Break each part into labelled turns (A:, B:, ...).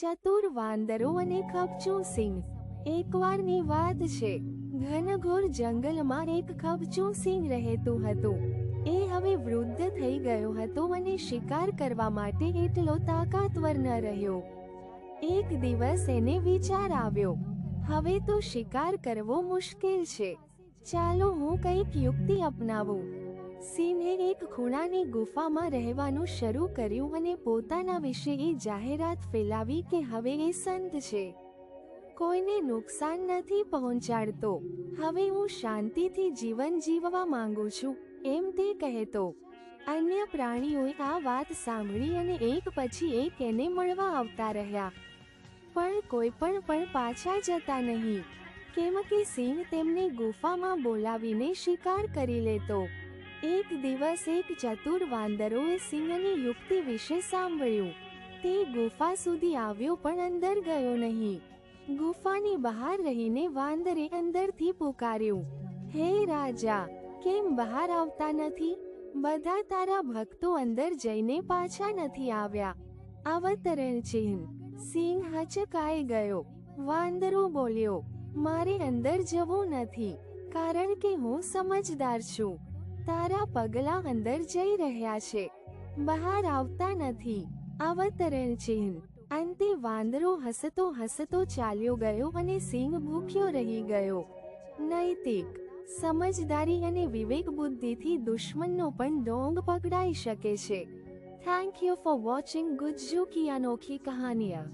A: ચતુર વાંદરો અને ખપચું સિંહ. એકવારની વાત છે. ઘનઘોર જંગલમાં એક ખપચું સિંહ રહેતું હતું. એ હવે વૃદ્ધ થઈ ગયો હતો અને શિકાર કરવા માટે એટલો તાકાતવર ન રહ્યો. એક દિવસ એને વિચાર આવ્યો. હવે તો શિકાર કરવો મુશ્કેલ છે. ચાલો હું કંઈક યુક્તિ અપનાવું. સિંહે એક ખૂણાની ગુફામાં રહેવાનું શરૂ કર્યું અને પોતાના વિશે એ જાહેરાત ફેલાવી કે હવે એ સંત છે. કોઈને નુકસાન નથી પહોંચાડતો. હવે હું શાંતિથી જીવન જીવવા માંગુ છું, એમ તે કહેતો. અન્ય પ્રાણીઓએ આ વાત સાંભળી અને એક પછી એક એને મળવા આવતા રહ્યા. પણ કોઈ પણ પણ પાછા જતા નહીં. કેમ કે સિંહ તેમને ગુફામાં બોલાવીને શિકાર કરી લેતો. એક દિવસ એક ચતુર વાંદરોએ સિંહની યુક્તિ વિશે સાંભળ્યું. તે ગુફા સુધી આવ્યો પણ અંદર ગયો નહીં. ગુફાની બહાર રહીને વાંદરે અંદરથી પુકાર્યું, હે રાજા, કેમ બહાર આવતા નથી? બધા તારા ભક્તો અંદર જઈને પાછા નથી આવ્યા. અવતરણ ચિહ્ન. સિંહ હચકાઈ ગયો. વાંદરો બોલ્યો, મારે અંદર જવું નથી, કારણ કે હું સમજદાર છું. તારા પગલા અંદર જઈ રહ્યા છે. બહાર આવતા નથી. અવતરણ ચિહ્ન. અંતે વાંદરો હસતો હસતો ચાલ્યો ગયો અને સિંહ ભૂખ્યો રહી ગયો. નૈતિક સમજદારી અને વિવેક બુદ્ધિથી દુશ્મનનો પણ ડોંગ પકડાઈ શકે છે. Thank you for watching Gujju કી અનોખી કહાનિયા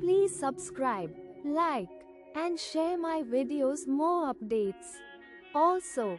A: please subscribe like and share my videos more updates Also,